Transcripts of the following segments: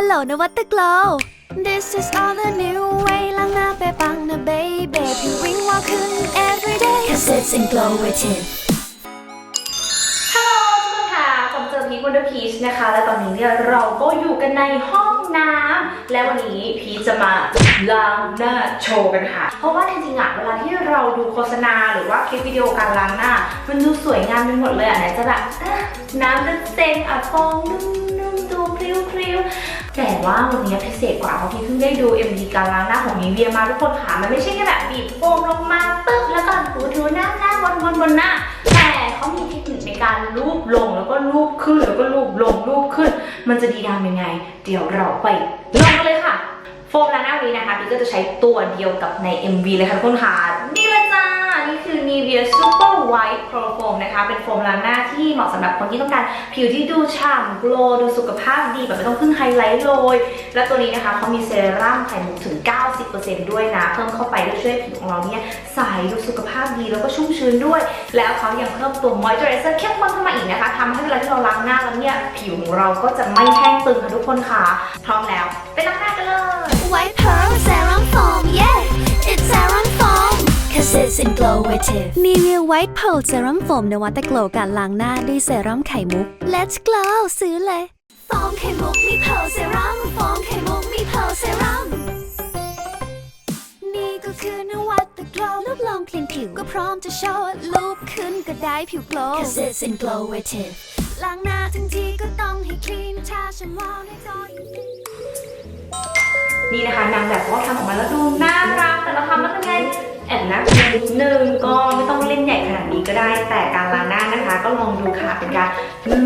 Hello นวัตก Glow This is all the new way ล้างหน้าไปปังนะ baby ผิววิ่งวาวขึ้น every day Cause it's in glow with it ฮัลโหลทุกคนค่ะผมเจอพีทวันเดอร์พีชนะคะ และตอนนี้เนี่ยเราก็อยู่กันในห้องน้ำ และวันนี้พีชจะมาล้างหน้าโชว์กันค่ะ เพราะว่าจริงๆอะเวลาที่เราดูโฆษณาหรือว่าคลิปวิดีโอการล้างหน้า มันดูสวยงามไปหมดเลยอะไหนจะแบบอะน้ำเป็นเซนอะฟองนุ่มๆดูพริ้วๆ แต่ว่าวันนี้พิเศษกว่าเพราะพี่เพิ่งได้ดู MV การล้างหน้าของนีเวียมาทุกคนค่ะมันไม่ใช่แค่แบบบีบโฟมลงมาปึ๊บแล้วก็ถูถูหน้าหน้าบนบนบนหน้า แต่เขามีเทคนิคในการลูบลงแล้วก็ลูบขึ้นแล้วก็ลูบลงลูบขึ้น มันจะดีงามยังไง เดี๋ยวเราไปลองกันเลยค่ะ โฟมล้างหน้านนี้นะคะพี่ก็จะใช้ตัวเดียวกับใน MV เลยค่ะทุกคนค่ะ Nivea Super White Pro Foam นะคะ เป็นโฟมล้างหน้าที่เหมาะสำหรับคนที่ต้องการผิวที่ดูฉ่ำ glow ดูสุขภาพดีแบบไม่ต้องพึ่งไฮไลท์เลย และตัวนี้นะคะเขามีเซรั่มไข่มุกถึง 90%ด้วยนะ เพิ่มเข้าไปด้วยช่วยผิวของเราเนี่ยใสดูสุขภาพดีแล้วก็ชุ่มชื้นด้วย แล้วเขายังเพิ่มตัว moisturizer เข้มข้นเข้ามาอีกนะคะทำให้เวลาที่เราล้างหน้าแล้วเนี่ยผิวของเราก็จะไม่แห้งตึงค่ะทุกคนค่ะ พร้อมแล้วไปล้างหน้ากันเลย White Pearl Serum Cause it's in glow with it Nivea White Pearl Serum Foam นวัตก glow การล้างหน้าด้วยเซรั่มไข่มุก Let's glow ซื้อเลยฟองไข่มุกมี Pearl Serum ฟองไข่มุกมี Pearl Serum นี่ก็คือนวัตก glow รูปลองคลีนผิว ก็พร้อมจะโชว์ลูปขึ้นก็ได้ผิว glow Cause it's in glow with it ล้างหน้าทั้งทีก็ต้องให้คลีนถ้าฉันว้าวในตอนนี่นะคะนางแบบก็ทำออกมาแล้วดูน่ารักแต่เราทำแล้วเป็นไงแอบน่ากลัว นิดนึงก็ไม่ต้องเล่นใหญ่ขนาดนี้ก็ได้ แต่การล้างหน้านะคะ ก็ลองดูค่ะเป็นการ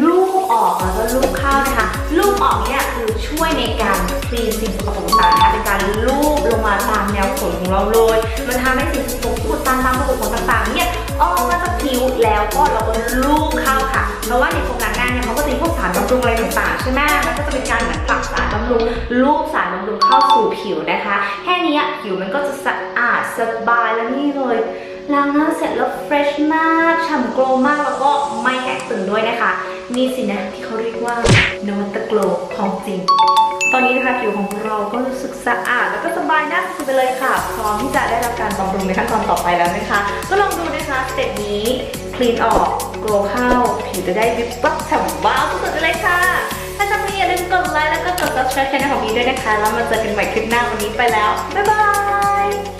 ลูบออกแล้วก็ลูบเข้านะคะลูบออกเนี่ยคือช่วยในการคลีนสิ่งสกปรกต่างๆนะคะเป็นการลูบลงมาตามแนวขนของเราเลยมันทำให้สิ่งสกปรกอุดตันตามระบบขนต่างๆเนี่ยออกมาจากผิวแล้วก็เราก็ลูบเข้าค่ะเพราะว่าในโครงการารบำรุงอะไรต่างๆ ใช่ไหมมันก็จะเป็นการเหมือนผลักสารบำรุงลูบสารบำรุงเข้าสู่ผิวนะคะ แค่นี้ผิวมันก็จะสะอาดสบายแล้วนี่เลยล้างหน้าเสร็จแล้วเฟรชมากฉ่ำโกล์มากแล้วก็ไม่แห้งตึงด้วยนะคะนี่สินะที่เขาเรียกว่านวัตโกล์ของจริง อนนี้นะคะผิวของเราก็รู้สึกสะอาด แล้วก็สบายหน้าสุดไปเลยค่ะ พร้อมที่จะได้รับการบำรุงในขั้นตอนต่อไปแล้วนะคะ ก็ลองดูนะคะสเต็ปนี้คลีนออกโกลเข้าผิวจะได้วิบวับฉ่ำว้าวสุดๆเลยค่ะ ถ้าชอบคลิปนี้อย่าลืมกดไลค์แล้วก็กด subscribe ช่องของพีด้วยนะคะ แล้วมาเจอกันใหม่คลิปหน้าวันนี้ไปแล้ว บ๊ายบาย